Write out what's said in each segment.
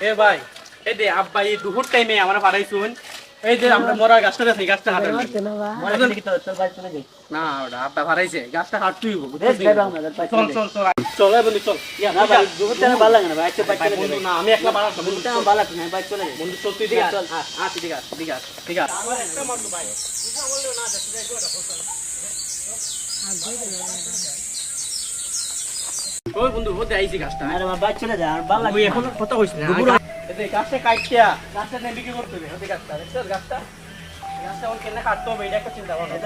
এ ভাই এই দে আব্বা এই দুপুর টাইমে আমরা পাঠাইছুন এই যে আমরা মরা গাছটা আছে গাছটা হাঁটাই না ওটা আব্বা পাঠাইছে গাছটা হাঁটতুই চল চল চল চল এ বন্ধু চল ইয়া, ভাই, বন্ধু না আমি একলা বাড়াচ্ছি বন্ধু চল। বন্ধু চল তুই দিকে চল আ তুই দিকে আস, দিকে আস, দিকে আস। ওই বন্ধু ওতে আইছি গাছটা তুই এখন কথা কইছ না। এই গাছটা কাটিয়া গাছটা নিয়ে বিক্রি করতে হবে। ওই গাছটা দেখছ? গাছটা গাছটা ওর কেন কাটতে হবে এটা চিন্তা ভাবনা।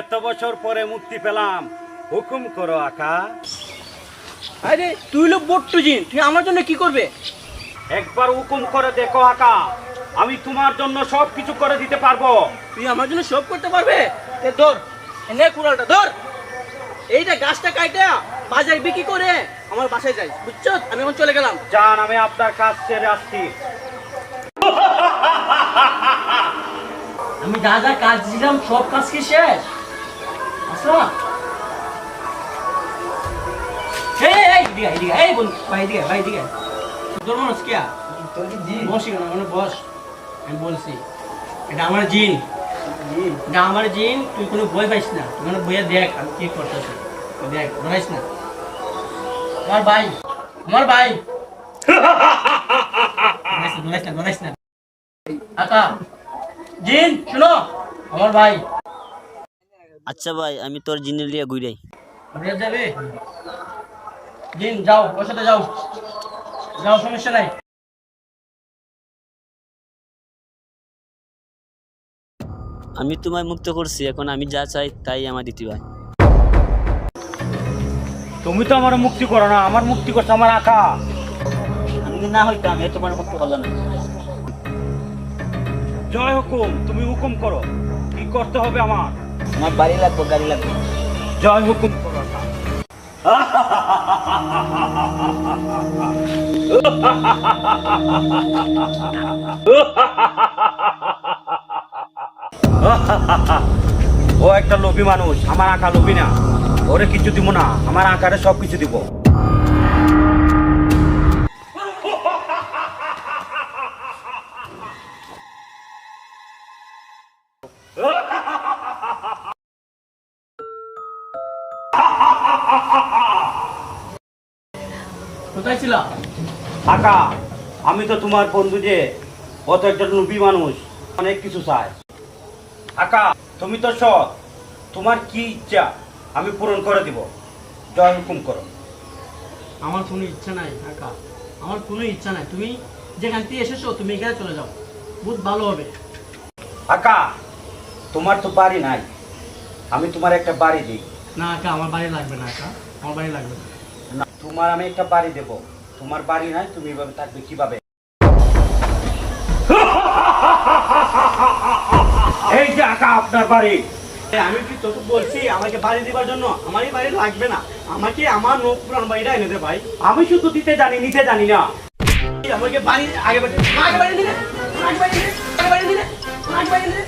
এত বছর পরে মুক্তি পেলাম। হুকুম করো আকা। আরে তুই লোক বট্টু জিন তুই আমার জন্য কি করবে? একবার হুকুম করে দেখো আকা আমি তোমার জন্য সব কিছু করে দিতে পারব। তুই আমার জন্য সব করতে পারবে? ধর এনে কুড়ালটা ধর। এইটা গাছটা কাইটা বাজারে বিক্রি করে আমার বাসায় যাই বুঝছ? আমি এখন চলে গেলাম। যান আমি আপনার কাজ ছেড়ে আসছি। আমি যা যা কাজ দিলাম সব কাজ কি শেষ? আসো এই এই দিকে এই দিকে এই বল ভাই দিকে ভাই দিকে। তোর মানুষ কি বসি কেন মানে বস আমি বলছি এটা আমার জিন। এটা আমার জিন তুই কোনো বই পাইস না। তুই মানে বইয়ে দেখ আমি কি করতেছি। দেখ না। আমার ভাই আমার ভাই। ধরাইস না ধরাইস না আকা জিন শুনো। আমার ভাই। আচ্ছা ভাই আমি তোর জিনের লিয়ে ঘুরাই। ঘুরে যাবে? জিন যাও ওর সাথে যাও। যাও সমস্যা নাই। আমি তোমায় মুক্ত করছি এখন আমি যা চাই তাই আমার দিতে ভাই তুমি তো আমার মুক্তি করো না আমার মুক্তি করছে আমার আঁকা। আমি না হইতাম এ তোমার মুক্ত হলো না। জয় হুকুম তুমি হুকুম করো। কি করতে হবে আমার? আমার বাড়ি লাগবো গাড়ি লাগবে। জয় হুকুম করো। ও একটা লোভী মানুষ, আমার আঁকা লোভী না। ওরে কিছু দিব না, আমার আঁকারে সব কিছু দিব। কোথায় ছিল? আকা আমি তো তোমার বন্ধু যে অত একটা লোভী মানুষ। অনেক কিছু চায়। আকা তুমি তো সৎ। তোমার কি ইচ্ছা আমি পূরণ করে দিব। জয় হুকুম করো। আমার কোনো ইচ্ছা নাই কাকা আমার কোনো ইচ্ছা নাই। তুমি যেখান থেকে এসেছ তুমি এখানে চলে যাও। বহুত ভালো হবে। আকা তোমার তো বাড়ি নাই। আমি তোমার একটা বাড়ি দিই। না আকা আমার বাড়ি লাগবে না আকা। আমার বাড়ি লাগবে না। না, তোমার আমি একটা বাড়ি দেব। তোমার বাড়ি নাই তুমি এভাবে থাকবে কীভাবে? এই যে আকা আপনার বাড়ি। আমি কি তোকে বলছি আমাকে বাড়ি দেওয়ার জন্য? আমারই বাড়ি লাগবে না। আমাকে আমার নোক পুরান বাড়িটা এনে দে ভাই। আমি শুধু দিতে জানি নিতে জানি না। আমাকে বাড়ি আগে বাড়ি আগে বাড়ি দিলে আগে বাড়ি দিলে আগে বাড়ি দিলে আগে বাড়ি দিলে।